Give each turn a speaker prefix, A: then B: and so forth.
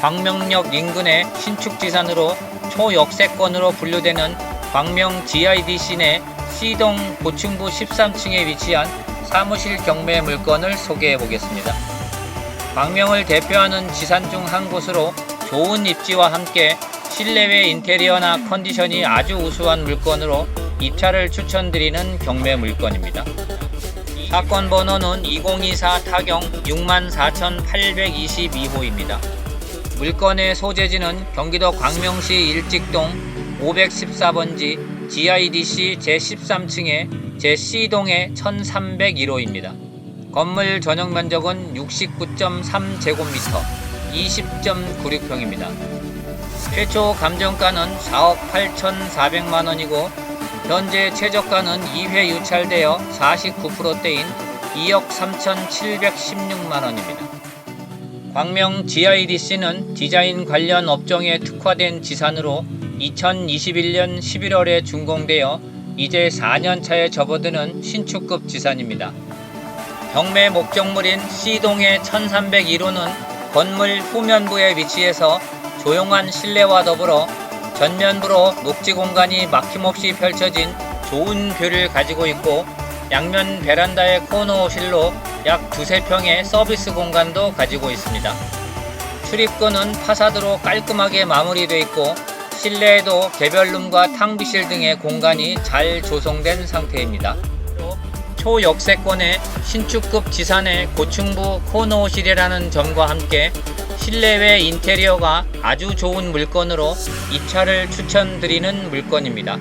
A: 광명역 인근의 신축지산으로 초역세권으로 분류되는 광명 GIDC 내 C동 고층부 13층에 위치한 사무실 경매 물건을 소개해 보겠습니다. 광명을 대표하는 지산 중 한 곳으로 좋은 입지와 함께 실내외 인테리어나 컨디션이 아주 우수한 물건으로 입찰을 추천드리는 경매 물건입니다. 사건 번호는 2024 타경 64,822호입니다. 물건의 소재지는 경기도 광명시 일직동 514번지 GIDC 제13층의 제 C동의 1301호입니다. 건물 전용 면적은 69.3제곱미터, 20.96평입니다. 최초 감정가는 4억 8,400만 원이고 현재 최저가는 2회 유찰되어 49%대인 2억 3,716만 원입니다. 광명 GIDC는 디자인 관련 업종에 특화된 지산으로 2021년 11월에 준공되어 이제 4년 차에 접어드는 신축급 지산입니다. 경매 목적물인 C동의 1301호는 건물 후면부에 위치해서 조용한 실내와 더불어 전면부로 녹지 공간이 막힘없이 펼쳐진 좋은 뷰를 가지고 있고 양면 베란다의 코너실로 약 두세 평의 서비스 공간도 가지고 있습니다. 출입구는 파사드로 깔끔하게 마무리되어 있고 실내에도 개별룸과 탕비실 등의 공간이 잘 조성된 상태입니다. 초역세권의 신축급 지산의 고층부 코너실이라는 점과 함께 실내외 인테리어가 아주 좋은 물건으로 입찰을 추천드리는 물건입니다.